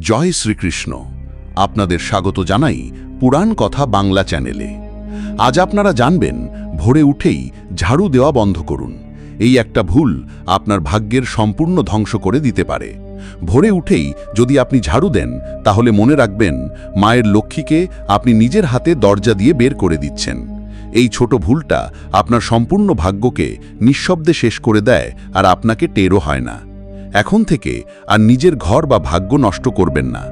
জয় শ্রীকৃষ্ণ। আপনাদের স্বাগত জানাই পুরাণ কথা বাংলা চ্যানেলে। আজ আপনারা জানবেন, ভোরে উঠেই ঝাড়ু দেওয়া বন্ধ করুন। এই একটা ভুল আপনার ভাগ্যের সম্পূর্ণ ধ্বংস করে দিতে পারে। ভোরে উঠেই যদি আপনি ঝাড়ু দেন, তাহলে মনে রাখবেন, মায়ের লক্ষ্মীকে আপনি নিজের হাতে দরজা দিয়ে বের করে দিচ্ছেন। এই ছোট ভুলটা আপনার সম্পূর্ণ ভাগ্যকে নিঃশব্দে শেষ করে দেয় আর আপনাকে টেরও হয় না। এখন থেকে আর নিজের ঘর বা ভাগ্য নষ্ট করবেন না।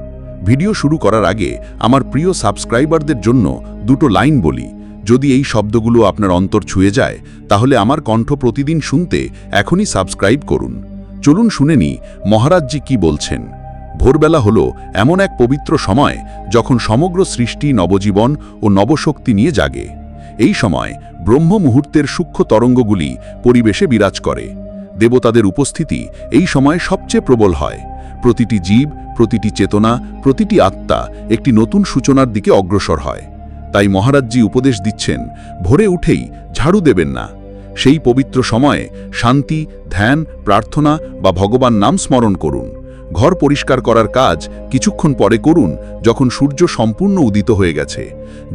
ভিডিও শুরু করার আগে আমার প্রিয় সাবস্ক্রাইবারদের জন্য দুটো লাইন বলি। যদি এই শব্দগুলো আপনার অন্তর ছুঁয়ে যায়, তাহলে আমার কণ্ঠ প্রতিদিন শুনতে এখনই সাবস্ক্রাইব করুন। চলুন শুনে নি মহারাজজি কি বলছেন। ভোরবেলা হল এমন এক পবিত্র সময় যখন সমগ্র সৃষ্টি নবজীবন ও নবশক্তি নিয়ে জাগে। এই সময় ব্রহ্ম মুহূর্তের সূক্ষ্ম তরঙ্গগুলি পরিবেশে বিরাজ করে। দেবতাদের উপস্থিতি এই সময় সবচেয়ে প্রবল হয়। প্রতিটি জীব, প্রতিটি চেতনা, প্রতিটি আত্মা একটি নতুন সূচনার দিকে অগ্রসর হয়। তাই মহারাজজি উপদেশ দিচ্ছেন, ভোরে উঠেই ঝাড়ু দেবেন না। সেই পবিত্র সময়ে শান্তি, ধ্যান, প্রার্থনা বা ভগবান নাম স্মরণ করুন। ঘর পরিষ্কার করার কাজ কিছুক্ষণ পরে করুন যখন সূর্য সম্পূর্ণ উদিত হয়ে গেছে।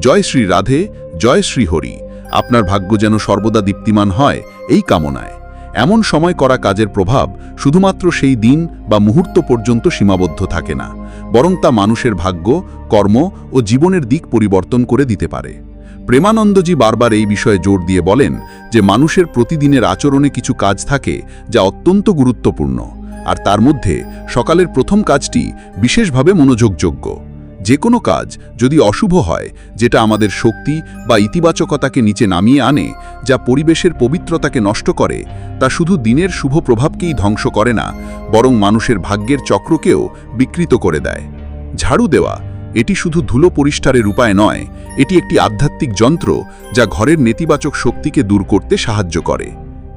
জয় শ্রী রাধে, জয় শ্রী হরি। আপনার ভাগ্য যেন সর্বদা দীপ্তিমান হয় এই কামনায়। এমন সময় করা কাজের প্রভাব শুধুমাত্র সেই দিন বা মুহূর্ত পর্যন্ত সীমাবদ্ধ থাকে না, বরং তা মানুষের ভাগ্য, কর্ম ও জীবনের দিক পরিবর্তন করে দিতে পারে। প্রেমানন্দজি বারবার এই বিষয়ে জোর দিয়ে বলেন যে মানুষের প্রতিদিনের আচরণে কিছু কাজ থাকে যা অত্যন্ত গুরুত্বপূর্ণ, আর তার মধ্যে সকালের প্রথম কাজটি বিশেষভাবে মনোযোগযোগ্য। যে কোনো কাজ যদি অশুভ হয়, যেটা আমাদের শক্তি বা ইতিবাচকতাকে নিচে নামিয়ে আনে, যা পরিবেশের পবিত্রতাকে নষ্ট করে, তা শুধু দিনের শুভ প্রভাবকেই ধ্বংস করে না, বরং মানুষের ভাগ্যের চক্রকেও বিকৃত করে দেয়। ঝাড়ু দেওয়া, এটি শুধু ধুলো পরিষ্কারের উপায় নয়, এটি একটি আধ্যাত্মিক যন্ত্র যা ঘরের নেতিবাচক শক্তিকে দূর করতে সাহায্য করে।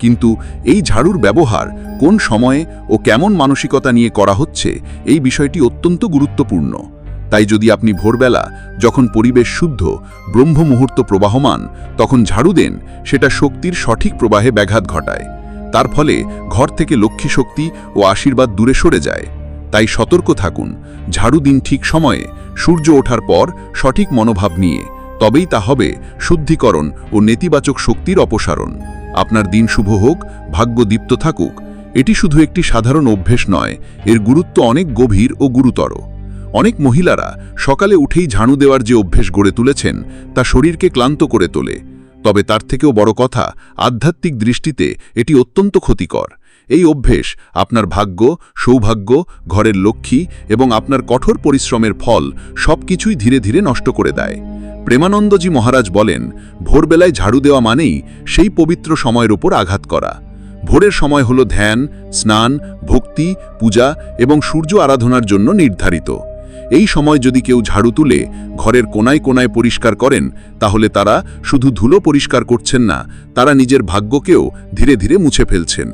কিন্তু এই ঝাড়ুর ব্যবহার কোন সময়ে ও কেমন মানসিকতা নিয়ে করা হচ্ছে, এই বিষয়টি অত্যন্ত গুরুত্বপূর্ণ। তাই যদি আপনি ভোরবেলা যখন পরিবেশ শুদ্ধ ব্রহ্ম মুহূর্ত প্রবাহমান, তখন ঝাড়ু দেন, সেটা শক্তির সঠিক প্রবাহে ব্যাঘাত ঘটায়। তার ফলে ঘর থেকে লক্ষ্মী শক্তি ও আশীর্বাদ দূরে সরে যায়। তাই সতর্ক থাকুন, ঝাড়ু দিন ঠিক সময়ে, সূর্য ওঠার পর সঠিক মনোভাব নিয়ে। তবেই তা হবে শুদ্ধিকরণ ও নেতিবাচক শক্তির অপসারণ। আপনার দিন শুভ হোক, ভাগ্য দীপ্ত থাকুক। এটি শুধু একটি সাধারণ অভ্যেস নয়, এর গুরুত্ব অনেক গভীর ও গুরুতর। অনেক মহিলারা সকালে উঠেই ঝাড়ু দেওয়ার যে অভ্যেস গড়ে তুলেছেন, তা শরীরকে ক্লান্ত করে তোলে। তবে তার থেকেও বড় কথা, আধ্যাত্মিক দৃষ্টিতে এটি অত্যন্ত ক্ষতিকর। এই অভ্যেস আপনার ভাগ্য, সৌভাগ্য, ঘরের লক্ষ্মী এবং আপনার কঠোর পরিশ্রমের ফল সবকিছুই ধীরে ধীরে নষ্ট করে দেয়। প্রেমানন্দজি মহারাজ বলেন, ভোরবেলায় ঝাড়ু দেওয়া মানেই সেই পবিত্র সময়ের উপর আঘাত করা। ভোরের সময় হল ধ্যান, স্নান, ভক্তি, পূজা এবং সূর্য আরাধনার জন্য নির্ধারিত। এই সময় যদি কেউ ঝাড়ু তুলে ঘরের কোনায় কোনায় পরিষ্কার করেন, তাহলে তারা শুধু ধুলো পরিষ্কার করছেন না, তারা নিজের ভাগ্যকেও ধীরে ধীরে মুছে ফেলছেন।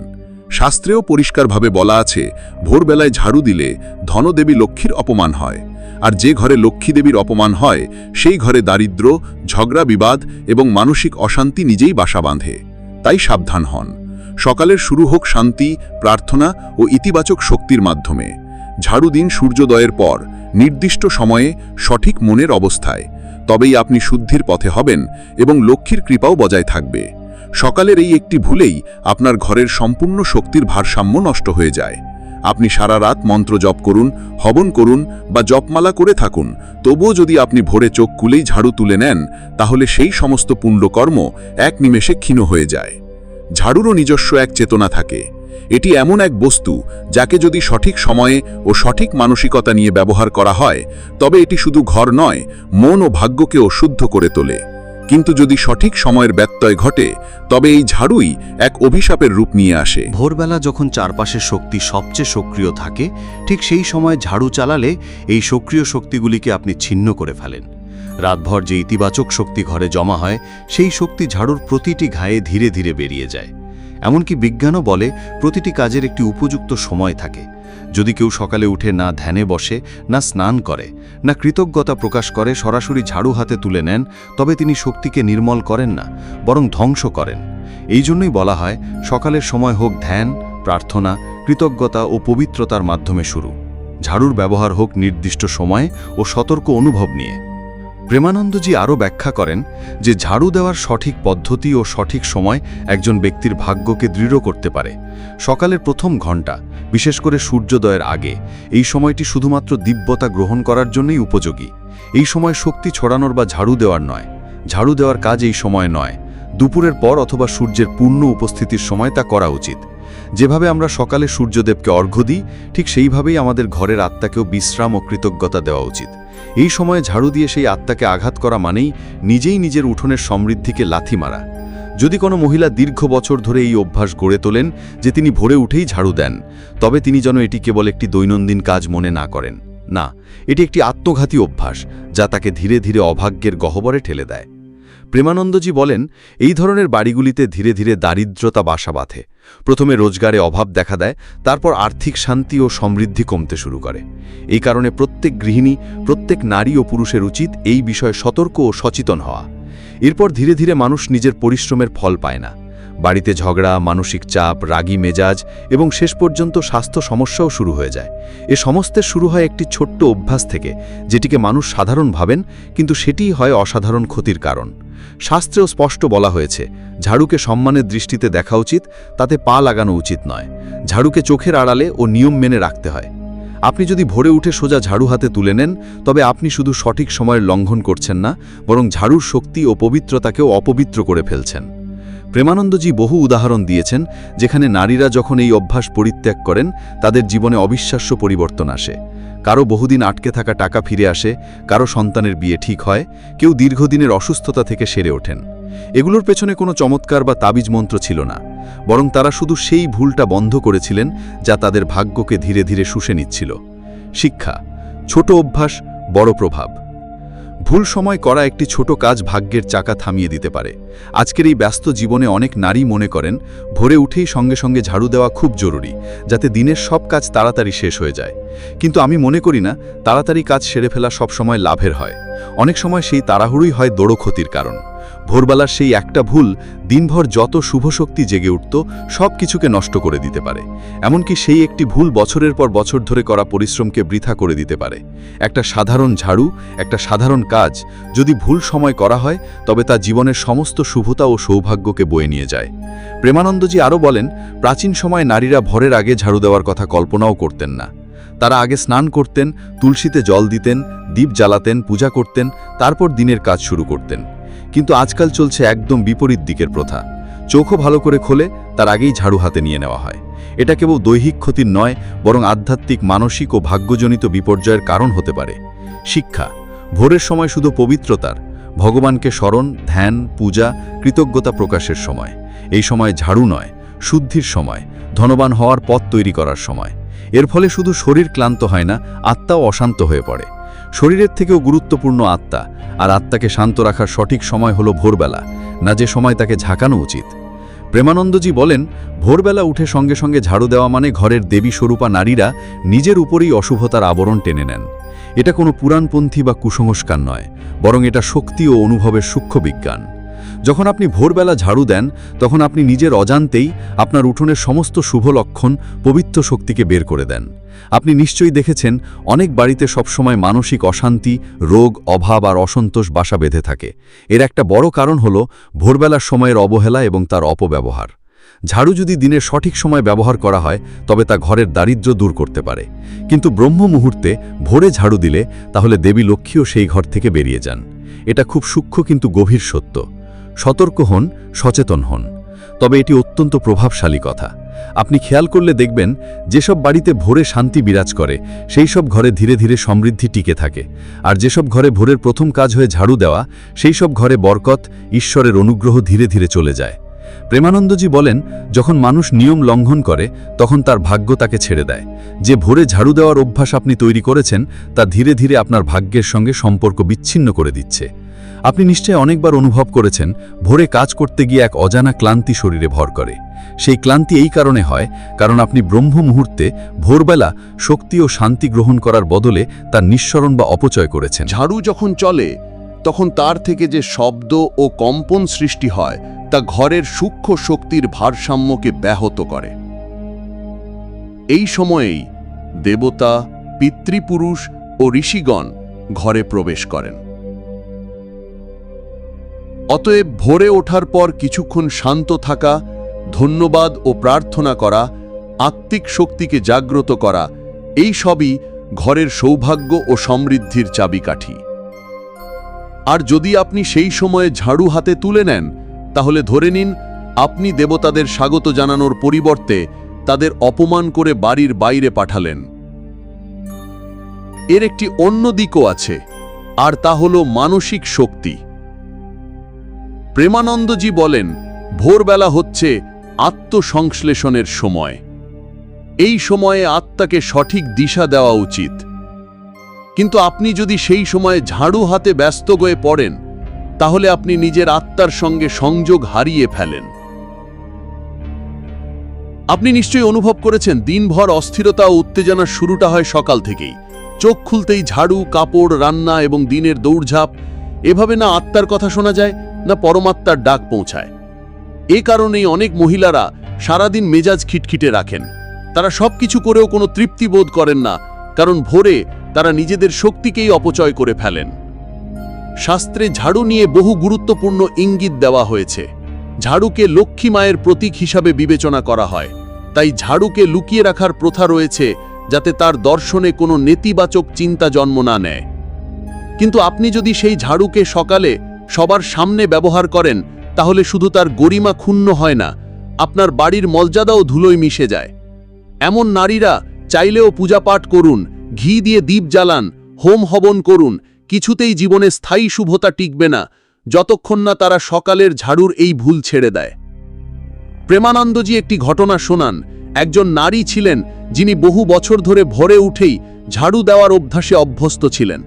শাস্ত্রেও পরিষ্কারভাবে বলা আছে, ভোরবেলায় ঝাড়ু দিলে ধনদেবী লক্ষ্মীর অপমান হয়, আর যে ঘরে লক্ষ্মী দেবীর অপমান হয়, সেই ঘরে দারিদ্র, ঝগড়া, বিবাদ এবং মানসিক অশান্তি নিজেই বাসা বাঁধে, তাই সাবধান হন। সকালের শুরু হোক শান্তি, প্রার্থনা ও ইতিবাচক শক্তির মাধ্যমে। ঝাড়ু দিন সূর্যোদয়ের পর নির্দিষ্ট সময়ে সঠিক মনের অবস্থায়, তবেই আপনি শুদ্ধির পথে হবেন এবং লক্ষ্মীর কৃপাও বজায় থাকবে। সকালের এই একটি ভুলেই আপনার ঘরের সম্পূর্ণ শক্তির ভারসাম্য নষ্ট হয়ে যায়। আপনি সারা রাত মন্ত্র জপ করুন, হবন করুন বা জপমালা করে থাকুন, তবুও যদি আপনি ভোরে চোখ কুলেই ঝাড়ু তুলে নেন, তাহলে সেই সমস্ত পুণ্যকর্ম এক নিমেষে ক্ষীণ হয়ে যায়। ঝাড়ুরও নিজস্ব এক চেতনা থাকে। এটি এমন এক বস্তু যাকে যদি সঠিক সময়ে ও সঠিক মানসিকতা নিয়ে ব্যবহার করা হয়, তবে এটি শুধু ঘর নয়, মন ও ভাগ্যকেও শুদ্ধ করে তোলে। কিন্তু যদি সঠিক সময়ের ব্যত্যয় ঘটে, তবে এই ঝাড়ুই এক অভিশাপের রূপ নিয়ে আসে। ভোরবেলা যখন চারপাশের শক্তি সবচেয়ে সক্রিয় থাকে, ঠিক সেই সময় ঝাড়ু চালালে এই সক্রিয় শক্তিগুলিকে আপনি ছিন্ন করে ফেলেন। রাতভর যে ইতিবাচক শক্তি ঘরে জমা হয়, সেই শক্তি ঝাড়ুর প্রতিটি ঘায়ে ধীরে ধীরে বেরিয়ে যায়। এমনকি বিজ্ঞানও বলে প্রতিটি কাজের একটি উপযুক্ত সময় থাকে। যদি কেউ সকালে উঠে না ধ্যানে বসে, না স্নান করে, না কৃতজ্ঞতা প্রকাশ করে, সরাসরি ঝাড়ু হাতে তুলে নেন, তবে তিনি শক্তিকে নির্মল করেন না, বরং ধ্বংস করেন। এই জন্যই বলা হয়, সকালের সময় হোক ধ্যান, প্রার্থনা, কৃতজ্ঞতা ও পবিত্রতার মাধ্যমে শুরু। ঝাড়ুর ব্যবহার হোক নির্দিষ্ট সময়ে ও সতর্ক অনুভব নিয়ে। প্রেমানন্দজি আরও ব্যাখ্যা করেন যে ঝাড়ু দেওয়ার সঠিক পদ্ধতি ও সঠিক সময় একজন ব্যক্তির ভাগ্যকে দৃঢ় করতে পারে। সকালের প্রথম ঘণ্টা, বিশেষ করে সূর্যোদয়ের আগে, এই সময়টি শুধুমাত্র দিব্যতা গ্রহণ করার জন্যই উপযোগী। এই সময় শক্তি ছড়ানোর বা ঝাড়ু দেওয়ার নয়। ঝাড়ু দেওয়ার কাজ এই সময় নয়। দুপুরের পর অথবা সূর্যের পূর্ণ উপস্থিতির সময় তা করা উচিত। যেভাবে আমরা সকালে সূর্যদেবকে অর্ঘ্য দিই, ঠিক সেইভাবেই আমাদের ঘরের আত্মাকেও বিশ্রাম ও কৃতজ্ঞতা দেওয়া উচিত। এই সময়ে ঝাড়ু দিয়ে সেই আত্মাকে আঘাত করা মানেই নিজেই নিজের উঠোনের সমৃদ্ধিকে লাথি মারা। যদি কোনো মহিলা দীর্ঘ বছর ধরে এই অভ্যাস গড়ে তোলেন যে তিনি ভোরে উঠেই ঝাড়ু দেন, তবে তিনি যেন এটি কেবল একটি দৈনন্দিন কাজ মনে না করেন। না, এটি একটি আত্মঘাতী অভ্যাস যা তাকে ধীরে ধীরে অভাগ্যের গহ্বরে ঠেলে দেয়। প্রেমানন্দজি বলেন, এই ধরনের বাড়িগুলিতে ধীরে ধীরে দারিদ্রতা বাসা বাঁধে। প্রথমে রোজগারে অভাব দেখা দেয়, তারপর আর্থিক শান্তি ও সমৃদ্ধি কমতে শুরু করে। এই কারণে প্রত্যেক গৃহিণী, প্রত্যেক নারী ও পুরুষের উচিত এই বিষয়ে সতর্ক ও সচেতন হওয়া। এরপর ধীরে ধীরে মানুষ নিজের পরিশ্রমের ফল পায় না। বাড়িতে ঝগড়া, মানসিক চাপ, রাগী মেজাজ এবং শেষ পর্যন্ত স্বাস্থ্য সমস্যাও শুরু হয়ে যায়। এ সমস্তের শুরু হয় একটি ছোট্ট অভ্যাস থেকে, যেটিকে মানুষ সাধারণ ভাবেন, কিন্তু সেটিই হয় অসাধারণ ক্ষতির কারণ। শাস্ত্রেও স্পষ্ট বলা হয়েছে, ঝাড়ুকে সম্মানের দৃষ্টিতে দেখা উচিত, তাতে পা লাগানো উচিত নয়। ঝাড়ুকে চোখের আড়ালে ও নিয়ম মেনে রাখতে হয়। আপনি যদি ভোরে উঠে সোজা ঝাড়ু হাতে তুলে নেন, তবে আপনি শুধু সঠিক সময়ের লঙ্ঘন করছেন না, বরং ঝাড়ুর শক্তি ও পবিত্রতাকেও অপবিত্র করে ফেলছেন। প্রেমানন্দজি বহু উদাহরণ দিয়েছেন, যেখানে নারীরা যখন এই অভ্যাস পরিত্যাগ করেন, তাদের জীবনে অবিশ্বাস্য পরিবর্তন আসে। কারও বহুদিন আটকে থাকা টাকা ফিরে আসে, কারও সন্তানের বিয়ে ঠিক হয়, কেউ দীর্ঘদিনের অসুস্থতা থেকে সেরে ওঠেন। এগুলোর পেছনে কোনো চমৎকার বা তাবিজ মন্ত্র ছিল না, বরং তারা শুধু সেই ভুলটা বন্ধ করেছিলেন, যা তাদের ভাগ্যকে ধীরে ধীরে শুষে নিচ্ছিল। শিক্ষা, ছোট অভ্যাস, বড় প্রভাব। ভুল সময় করা একটি ছোট কাজ ভাগ্যের চাকা থামিয়ে দিতে পারে। আজকের এই ব্যস্ত জীবনে অনেক নারী মনে করেন, ভোরে উঠেই সঙ্গে সঙ্গে ঝাড়ু দেওয়া খুব জরুরি, যাতে দিনের সব কাজ তাড়াতাড়ি শেষ হয়ে যায়। কিন্তু আমি মনে করি না, তাড়াতাড়ি কাজ সেরে ফেলা সবসময় লাভের হয়। অনেক সময় সেই তাড়াহুড়োই হয় দড়ো ক্ষতির কারণ। ভোরবেলার সেই একটা ভুল দিনভর যত শুভ শক্তি জেগে উঠত, সব কিছুকে নষ্ট করে দিতে পারে। এমনকি সেই একটি ভুল বছরের পর বছর ধরে করা পরিশ্রমকে বৃথা করে দিতে পারে। একটা সাধারণ ঝাড়ু, একটা সাধারণ কাজ যদি ভুল সময় করা হয়, তবে তা জীবনের সমস্ত শুভতা ও সৌভাগ্যকে বয়ে নিয়ে যায়। প্রেমানন্দজি আরও বলেন, প্রাচীন সময়ে নারীরা ভরের আগে ঝাড়ু দেওয়ার কথা কল্পনাও করতেন না। তারা আগে স্নান করতেন, তুলসীতে জল দিতেন দীপ জ্বালাতেন, পূজা করতেন, তারপর দিনের কাজ শুরু করতেন। কিন্তু আজকাল চলছে একদম বিপরীত দিকের প্রথা। চোখও ভালো করে খোলে, তার আগেই ঝাড়ু হাতে নিয়ে নেওয়া হয়। এটা কেবল দৈহিক ক্ষতির নয়, বরং আধ্যাত্মিক, মানসিক ও ভাগ্যজনিত বিপর্যয়ের কারণ হতে পারে। শিক্ষা। ভোরের সময় শুধু পবিত্রতার, ভগবানকে স্মরণ, ধ্যান, পূজা, কৃতজ্ঞতা প্রকাশের সময়। এই সময় ঝাড়ু নয়, শুদ্ধির সময়, ধনবান হওয়ার পথ তৈরি করার সময়। এর ফলে শুধু শরীর ক্লান্ত হয় না, আত্মাও অশান্ত হয়ে পড়ে। শরীরের থেকেও গুরুত্বপূর্ণ আত্মা, আর আত্মাকে শান্ত রাখার সঠিক সময় হলো ভোরবেলা, না যে সময় তাকে ঝাঁকানো উচিত। প্রেমানন্দজি বলেন, ভোরবেলা উঠে সঙ্গে সঙ্গে ঝাড়ু দেওয়া মানে ঘরের দেবী স্বরূপা নারীরা নিজের উপরেই অশুভতার আবরণ টেনে নেন। এটা কোনো পুরাণপন্থী বা কুসংস্কার নয়, বরং এটা শক্তি ও অনুভবের সূক্ষ্ম বিজ্ঞান যখন আপনি ভোরবেলা ঝাড়ু দেন, তখন আপনি নিজের অজান্তেই আপনার উঠোনের সমস্ত শুভ লক্ষণ, পবিত্র শক্তিকে বের করে দেন। আপনি নিশ্চয়ই দেখেছেন, অনেক বাড়িতে সবসময় মানসিক অশান্তি, রোগ, অভাব আর অসন্তোষ বাসা বেঁধে থাকে। এর একটা বড় কারণ হল ভোরবেলার সময়ের অবহেলা এবং তার অপব্যবহার। ঝাড়ু যদি দিনের সঠিক সময় ব্যবহার করা হয়, তবে তা ঘরের দারিদ্র্য দূর করতে পারে। কিন্তু ব্রহ্ম মুহূর্তে ভোরে ঝাড়ু দিলে, তাহলে দেবী লক্ষ্মীও সেই ঘর থেকে বেরিয়ে যান। এটা খুব সূক্ষ্ম কিন্তু গভীর সত্য। সতর্ক হন, সচেতন হন। তবে এটি অত্যন্ত প্রভাবশালী কথা। আপনি খেয়াল করলে দেখবেন, যেসব বাড়িতে ভোরে শান্তি বিরাজ করে, সেই সব ঘরে ধীরে ধীরে সমৃদ্ধি টিকে থাকে। আর যেসব ঘরে ভোরের প্রথম কাজ হয়ে ঝাড়ু দেওয়া, সেই সব ঘরে বরকত, ঈশ্বরের অনুগ্রহ ধীরে ধীরে চলে যায়। প্রেমানন্দজি বলেন, যখন মানুষ নিয়ম লঙ্ঘন করে, তখন তার ভাগ্য তাকে ছেড়ে দেয়। যে ভোরে ঝাড়ু দেওয়ার অভ্যাস আপনি তৈরি করেছেন, তা ধীরে ধীরে আপনার ভাগ্যের সঙ্গে সম্পর্ক বিচ্ছিন্ন করে দিচ্ছে। আপনি নিশ্চয় অনেকবার অনুভব করেছেন, ভোরে কাজ করতে গিয়ে এক অজানা ক্লান্তি শরীরে ভর করে। সেই ক্লান্তি এই কারণে হয়, কারণ আপনি ব্রহ্ম মুহূর্তে ভোরবেলা শক্তি ও শান্তি গ্রহণ করার বদলে তার নিঃসরণ বা অপচয় করেছেন। ঝাড়ু যখন চলে, তখন তার থেকে যে শব্দ ও কম্পন সৃষ্টি হয়, তা ঘরের সূক্ষ্ম শক্তির ভারসাম্যকে ব্যাহত করে। এই সময়েই দেবতা, পিতৃপুরুষ ও ঋষিগণ ঘরে প্রবেশ করেন। অতএব ভোরে ওঠার পর কিছুক্ষণ শান্ত থাকা, ধন্যবাদ ও প্রার্থনা করা, আত্মিক শক্তিকে জাগ্রত করা, এই সবই ঘরের সৌভাগ্য ও সমৃদ্ধির চাবিকাঠি। আর যদি আপনি সেই সময়ে ঝাড়ু হাতে তুলে নেন, তাহলে ধরে নিন, আপনি দেবতাদের স্বাগত জানানোর পরিবর্তে তাদের অপমান করে বাড়ির বাইরে পাঠালেন। এর একটি অন্য দিকও আছে, আর তা হল মানসিক শক্তি। প্রেমানন্দজি বলেন, ভোরবেলা হচ্ছে আত্মসংশ্লেষণের সময়। এই সময়ে আত্মাকে সঠিক দিশা দেওয়া উচিত। কিন্তু আপনি যদি সেই সময়ে ঝাড়ু হাতে ব্যস্ত হয়ে পড়েন, তাহলে আপনি নিজের আত্মার সঙ্গে সংযোগ হারিয়ে ফেলেন। আপনি নিশ্চয়ই অনুভব করেছেন, দিনভর অস্থিরতা ও উত্তেজনার শুরুটা হয় সকাল থেকেই। চোখ খুলতেই ঝাড়ু, কাপড়, রান্না এবং দিনের দৌড়ঝাঁপ, এভাবে না আত্মার কথা শোনা যায়? না পরমাত্মার ডাক পৌঁছায়। এ কারণেই অনেক মহিলারা সারাদিন মেজাজ খিটখিটে রাখেন। তারা সব কিছু করেও কোনো তৃপ্তি বোধ করেন না, কারণ ভোরে তারা নিজেদের শক্তিকেই অপচয় করে ফেলেন। শাস্ত্রে ঝাড়ু নিয়ে বহু গুরুত্বপূর্ণ ইঙ্গিত দেওয়া হয়েছে। ঝাড়ুকে লক্ষ্মী মায়ের প্রতীক হিসাবে বিবেচনা করা হয়। তাই ঝাড়ুকে লুকিয়ে রাখার প্রথা রয়েছে যাতে তার দর্শনে কোনো নেতিবাচক চিন্তা জন্ম না নেয়। কিন্তু আপনি যদি সেই ঝাড়ুকে সকালে সবার সামনে ব্যবহার করেন, তাহলে শুধু তার গরিমা ক্ষুণ্ণ হয় না, আপনার বাড়ির মর্যাদাও ধুলোয় মিশে যায়। এমন নারীরা চাইলেও পূজাপাঠ করুন, ঘি দিয়ে দীপ জ্বালান, হোম হবন করুন, কিছুতেই জীবনে স্থায়ী শুভতা টিকবে না, যতক্ষণ না তারা সকালের ঝাড়ুর এই ভুল ছেড়ে দেয়। প্রেমানন্দজি একটি ঘটনা শোনান। একজন নারী ছিলেন, যিনি বহু বছর ধরে ভরে উঠেই ঝাড়ু দেওয়ার অভ্যাসে অভ্যস্ত ছিলেন।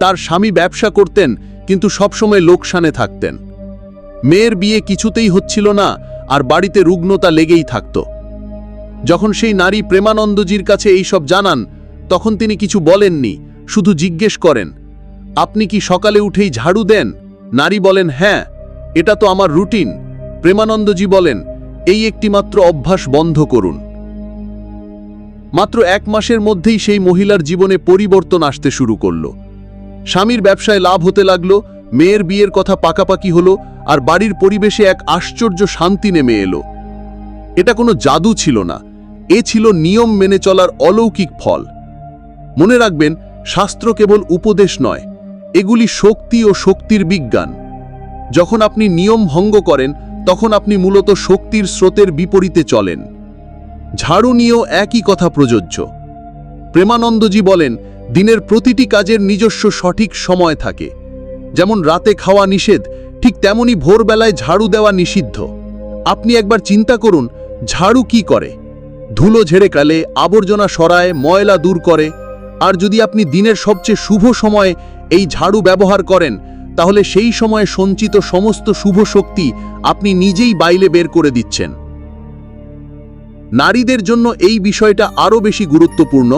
তার স্বামী ব্যবসা করতেন কিন্তু সবসময় লোকসানে থাকতেন। মেয়ের বিয়ে কিছুতেই হচ্ছিল না, আর বাড়িতে রুগ্নতা লেগেই থাকত। যখন সেই নারী প্রেমানন্দজির কাছে এইসব জানান, তখন তিনি কিছু বলেননি, শুধু জিজ্ঞেস করেন, আপনি কি সকালে উঠেই ঝাড়ু দেন? নারী বলেন হ্যাঁ এটা তো আমার রুটিন। প্রেমানন্দজি বলেন, এই একটি মাত্র অভ্যাস বন্ধ করুন। মাত্র এক মাসের মধ্যেই সেই মহিলার জীবনে পরিবর্তন আসতে শুরু করল। স্বামীর ব্যবসায় লাভ হতে লাগল, মেয়ের বিয়ের কথা পাকাপাকি হলো, আর বাড়ির পরিবেশে এক আশ্চর্য শান্তি নেমে এলো। এটা কোনো জাদু ছিল না, এ ছিল নিয়ম মেনে চলার অলৌকিক ফল। মনে রাখবেন, শাস্ত্র কেবল উপদেশ নয়, এগুলি শক্তি ও শক্তির বিজ্ঞান। যখন আপনি নিয়ম ভঙ্গ করেন, তখন আপনি মূলত শক্তির স্রোতের বিপরীতে চলেন। ঝাড়ু নিয়েও একই কথা প্রযোজ্য। প্রেমানন্দজি বলেন দিনের প্রতিটি কাজের নিজস্ব সঠিক সময় থাকে। যেমন রাতে খাওয়া নিষেধ, ঠিক তেমনি ভোরবেলায় ঝাড়ু দেওয়া নিষিদ্ধ। আপনি একবার চিন্তা করুন, ঝাড়ু কি করে? ধুলো ঝেড়ে কালে আবর্জনা সরায়, ময়লা দূর করে। আর যদি আপনি দিনের সবচেয়ে শুভ সময়ে এই ঝাড়ু ব্যবহার করেন, তাহলে সেই সময়ে সঞ্চিত সমস্ত শুভ শক্তি আপনি নিজেই বাইলে বের করে দিচ্ছেন। নারীদের জন্য এই বিষয়টা আরও বেশি গুরুত্বপূর্ণ।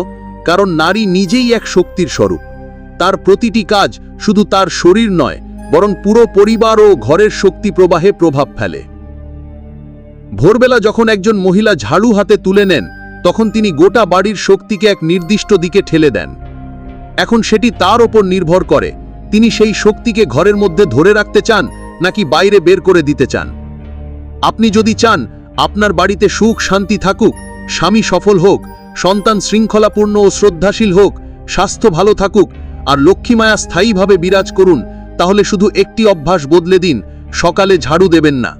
কারণ নারী নিজেই এক শক্তির স্বরূপ। তার প্রতিটি কাজ শুধু তার শরীর নয়, বরং পুরো পরিবার ও ঘরের শক্তি প্রবাহে প্রভাব ফেলে। ভোরবেলা যখন একজন মহিলা ঝাড়ু হাতে তুলে নেন, তখন তিনি গোটা বাড়ির শক্তিকে এক নির্দিষ্ট দিকে ঠেলে দেন। এখন সেটি তার ওপর নির্ভর করে, তিনি সেই শক্তিকে ঘরের মধ্যে ধরে রাখতে চান, নাকি বাইরে বের করে দিতে চান। আপনি যদি চান, আপনার বাড়িতে সুখ শান্তি থাকুক, স্বামী সফল হোক সন্তান শৃঙ্খলাপূর্ণ ও শ্রদ্ধাশীল হোক, স্বাস্থ্য ভালো থাকুক, আর লক্ষ্মীমায়া স্থায়ীভাবে বিরাজ করুন, তাহলে শুধু একটি অভ্যাস বদলে দিন, সকালে ঝাড়ু দেবেন না।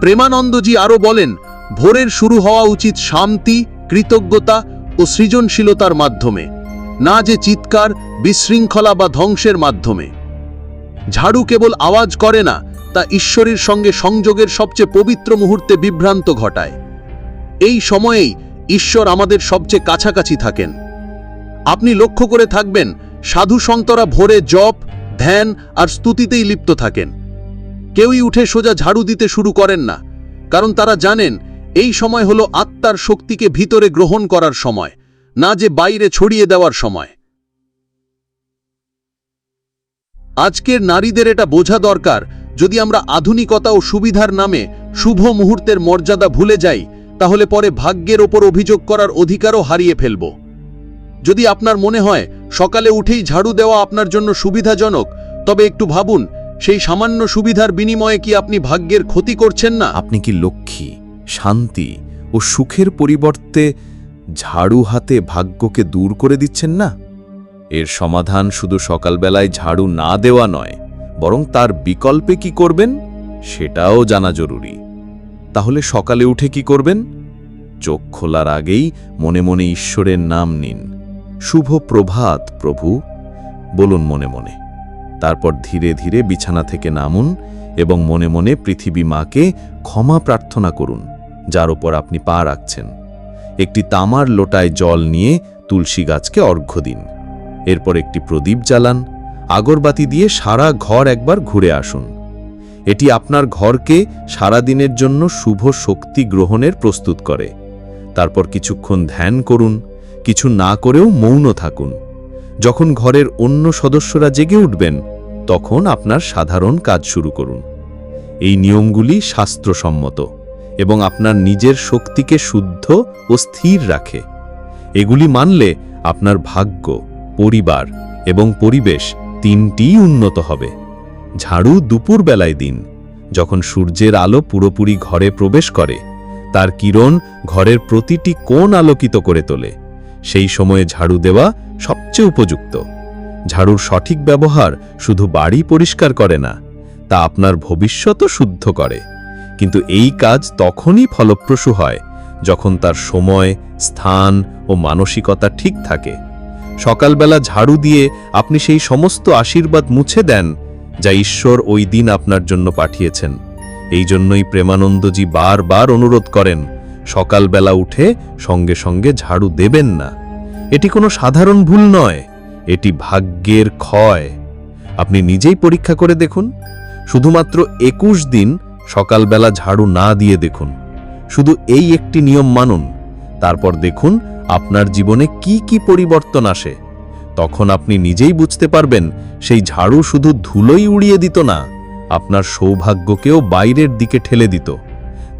প্রেমানন্দজি আরও বলেন, ভোরের শুরু হওয়া উচিত শান্তি, কৃতজ্ঞতা ও সৃজনশীলতার মাধ্যমে, না যে চিৎকার, বিশৃঙ্খলা বা ধ্বংসের মাধ্যমে। ঝাড়ু কেবল আওয়াজ করে না, তা ঈশ্বরের সঙ্গে সংযোগের সবচেয়ে পবিত্র মুহূর্তে বিভ্রান্ত ঘটায়। এই সময়েই ঈশ্বর আমাদের সবচেয়ে কাছাকাছি থাকেন। আপনি লক্ষ্য করে থাকবেন, সাধু সন্তরা ভোরে জপ, ধ্যান আর স্তুতিতেই লিপ্ত থাকেন। কেউই উঠে সোজা ঝাড়ু দিতে শুরু করেন না, কারণ তারা জানেন এই সময় হলো আত্মার শক্তিকে ভিতরে গ্রহণ করার সময়, না যে বাইরে ছড়িয়ে দেওয়ার সময়। আজকের নারীদের এটা বোঝা দরকার, যদি আমরা আধুনিকতা ও সুবিধার নামে শুভ মুহূর্তের মর্যাদা ভুলে যাই তাহলে পরে ভাগ্যের ওপর অভিযোগ করার অধিকারও হারিয়ে ফেলব। যদি আপনার মনে হয় সকালে উঠেই ঝাড়ু দেওয়া আপনার জন্য সুবিধাজনক, তবে একটু ভাবুন, সেই সামান্য সুবিধার বিনিময়ে কি আপনি ভাগ্যের ক্ষতি করছেন না? আপনি কি লক্ষ্মী, শান্তি ও সুখের পরিবর্তে ঝাড়ু হাতে ভাগ্যকে দূর করে দিচ্ছেন না? এর সমাধান শুধু সকালবেলায় ঝাড়ু না দেওয়া নয়, বরং তার বিকল্পে কি করবেন, সেটাও জানা জরুরি। তাহলে সকালে উঠে কি করবেন? চোখ খোলার আগেই মনে মনে ঈশ্বরের নাম নিন। শুভ প্রভাত, প্রভু। বলুন মনে মনে। তারপর ধীরে ধীরে বিছানা থেকে নামুন এবং মনে মনে পৃথিবী মাকে ক্ষমা প্রার্থনা করুন, যার ওপর আপনি পা রাখছেন। একটি তামার লোটায় জল নিয়ে তুলসী গাছকে অর্ঘ্য দিন। এরপর একটি প্রদীপ জ্বালান। আগরবাতি দিয়ে সারা ঘর একবার ঘুরে আসুন। এটি আপনার ঘরকে সারা দিনের জন্য শুভ শক্তি গ্রহণের প্রস্তুত করে। তারপর কিছুক্ষণ ধ্যান করুন, কিছু না করেও মৌন থাকুন। যখন ঘরের অন্য সদস্যরা জেগে উঠবেন, তখন আপনার সাধারণ কাজ শুরু করুন। এই নিয়মগুলি শাস্ত্রসম্মত এবং আপনার নিজের শক্তিকে শুদ্ধ ও স্থির রাখে। এগুলি মানলে আপনার ভাগ্য, পরিবার এবং পরিবেশ তিনটিই উন্নত হবে। ঝাড়ু দুপুর বেলায় দিন, যখন সূর্যের আলো পুরোপুরি ঘরে প্রবেশ করে, তার কিরণ ঘরের প্রতিটি কোণ আলোকিত করে তোলে। সেই সময়ে ঝাড়ু দেওয়া সবচেয়ে উপযুক্ত। ঝাড়ুর সঠিক ব্যবহার শুধু বাড়ি পরিষ্কার করে না, তা আপনার ভবিষ্যতও শুদ্ধ করে। কিন্তু এই কাজ তখনই ফলপ্রসূ হয়, যখন তার সময়, স্থান ও মানসিকতা ঠিক থাকে। সকালবেলা ঝাড়ু দিয়ে আপনি সেই সমস্ত আশীর্বাদ মুছে দেন যা ঈশ্বর ওই দিন আপনার জন্য পাঠিয়েছেন। এই জন্যই প্রেমানন্দজি বারবার অনুরোধ করেন, সকালবেলা উঠে সঙ্গে সঙ্গে ঝাড়ু দেবেন না। এটি কোনো সাধারণ ভুল নয়, এটি ভাগ্যের ক্ষয়। আপনি নিজেই পরীক্ষা করে দেখুন। শুধুমাত্র একুশ দিন সকালবেলা ঝাড়ু না দিয়ে দেখুন। শুধু এই একটি নিয়ম মানুন। তারপর দেখুন আপনার জীবনে কি কি পরিবর্তন আসে। তখন আপনি নিজেই বুঝতে পারবেন, সেই ঝাড়ু শুধু ধুলোই উড়িয়ে দিত না, আপনার সৌভাগ্যকেও বাইরের দিকে ঠেলে দিত।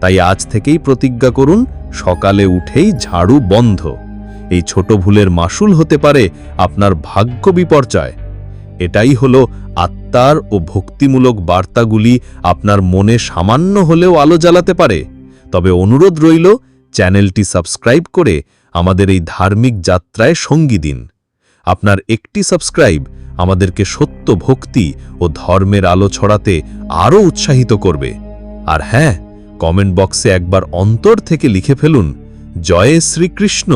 তাই আজ থেকেই প্রতিজ্ঞা করুন, সকালে উঠেই ঝাড়ু বন্ধ। এই ছোট ভুলের মাসুল হতে পারে আপনার ভাগ্য বিপর্যয়। এটাই হলো আত্মার ও ভক্তিমূলক বার্তাগুলি আপনার মনে সামান্য হলেও আলো জ্বালাতে পারে। তবে অনুরোধ রইল, চ্যানেলটি সাবস্ক্রাইব করে আমাদের এই ধার্মিক যাত্রায় সঙ্গী দিন। আপনার একটি সাবস্ক্রাইব আমাদেরকে সত্য ভক্তি ও ধর্মের আলো ছড়াতে আরও উৎসাহিত করবে। আর হ্যাঁ কমেন্ট বক্সে একবার অন্তর থেকে লিখে ফেলুন, জয় শ্রীকৃষ্ণ।